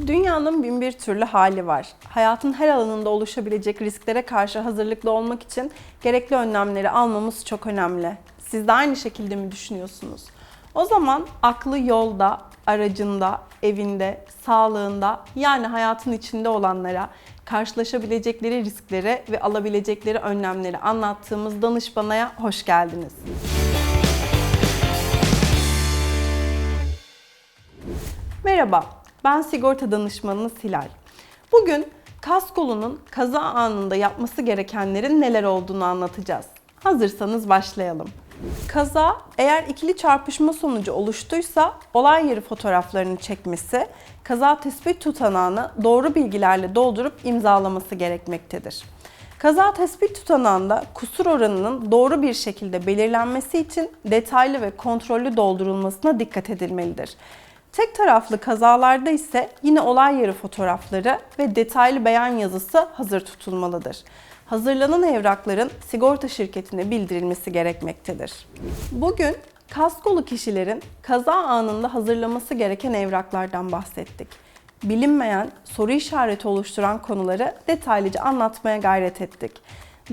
Dünyanın bin bir türlü hali var. Hayatın her alanında oluşabilecek risklere karşı hazırlıklı olmak için gerekli önlemleri almamız çok önemli. Siz de aynı şekilde mi düşünüyorsunuz? O zaman aklı yolda, aracında, evinde, sağlığında yani hayatın içinde olanlara karşılaşabilecekleri risklere ve alabilecekleri önlemleri anlattığımız danışmanaya hoş geldiniz. Merhaba, ben sigorta danışmanınız Hilal. Bugün kaskolunun kaza anında yapması gerekenlerin neler olduğunu anlatacağız. Hazırsanız başlayalım. Kaza eğer ikili çarpışma sonucu oluştuysa olay yeri fotoğraflarını çekmesi, kaza tespit tutanağını doğru bilgilerle doldurup imzalaması gerekmektedir. Kaza tespit tutanağında kusur oranının doğru bir şekilde belirlenmesi için detaylı ve kontrollü doldurulmasına dikkat edilmelidir. Tek taraflı kazalarda ise yine olay yeri fotoğrafları ve detaylı beyan yazısı hazır tutulmalıdır. Hazırlanan evrakların sigorta şirketine bildirilmesi gerekmektedir. Bugün kaskolu kişilerin kaza anında hazırlaması gereken evraklardan bahsettik. Bilinmeyen, soru işareti oluşturan konuları detaylıca anlatmaya gayret ettik.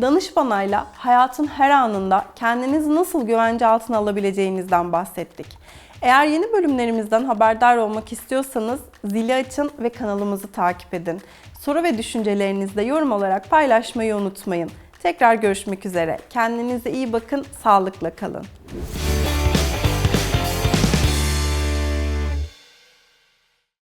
Danışmanayla hayatın her anında kendinizi nasıl güvence altına alabileceğinizden bahsettik. Eğer yeni bölümlerimizden haberdar olmak istiyorsanız zili açın ve kanalımızı takip edin. Soru ve düşüncelerinizi de yorum olarak paylaşmayı unutmayın. Tekrar görüşmek üzere. Kendinize iyi bakın, sağlıkla kalın.